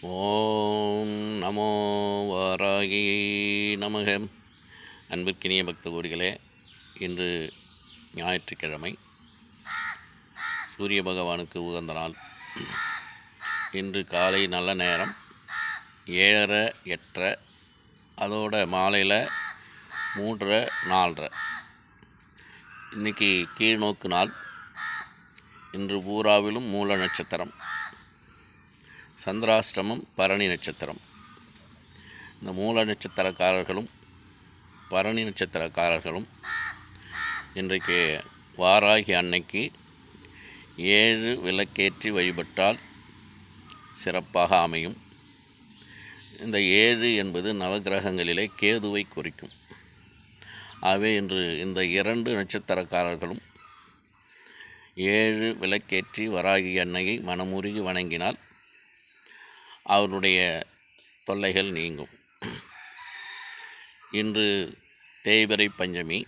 ஓம் நமோ வாராகி நமக. அன்பிற்கினிய பக்த கோடிகளே இன்று ஞாயிற்றுக்கிழமை சூரிய பகவானுக்கு உகந்த நாள். இன்று காலை நல்ல நேரம் ஏழரை எட்டரை அதோட மாலையில் மூன்றரை நாலரை. இன்றைக்கி கீழ்நோக்கு நாள். இன்று பூராவிலும் மூல நட்சத்திரம். சந்திராஷ்டமம் பரணி நட்சத்திரம். இந்த மூல நட்சத்திரக்காரர்களும் பரணி நட்சத்திரக்காரர்களும் இன்றைக்கு வாராகி அன்னைக்கு ஏழு விளக்கேற்றி வழிபட்டால் சிறப்பாக அமையும். இந்த ஏழு என்பது நவகிரகங்களிலே கேதுவை குறிக்கும். ஆகவே இன்று இந்த இரண்டு நட்சத்திரக்காரர்களும் ஏழு விளக்கேற்றி வராகி அன்னையை மனமுருகி வணங்கினால் அவருடைய தொல்லைகள் நீங்கும். இன்று தேய்பிரை பஞ்சமி.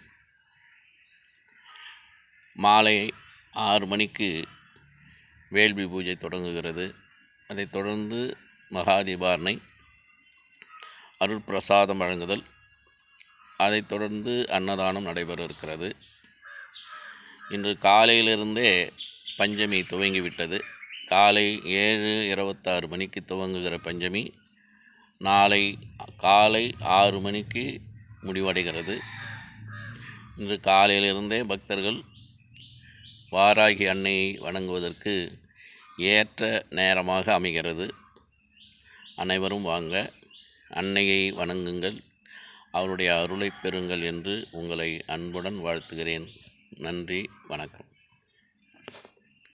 மாலை ஆறு மணிக்கு வேள்வி பூஜை தொடங்குகிறது. அதைத் தொடர்ந்து மகாதீபாரணை அருட்பிரசாதம் வழங்குதல். அதைத் தொடர்ந்து அன்னதானம் நடைபெற இருக்கிறது. இன்று காலையிலிருந்தே பஞ்சமி துவங்கிவிட்டது. காலை ஏழு இருபத்தாறு மணிக்கு துவங்குகிற பஞ்சமி நாளை காலை ஆறு மணிக்கு முடிவடைகிறது. இன்று காலையிலிருந்தே பக்தர்கள் வாராகி அன்னையை வணங்குவதற்கு ஏற்ற நேரமாக அமைகிறது. அனைவரும் வாங்க அன்னையை வணங்குங்கள் அவருடைய அருளை பெறுங்கள் என்று உங்களை அன்புடன் வாழ்த்துகிறேன். நன்றி வணக்கம்.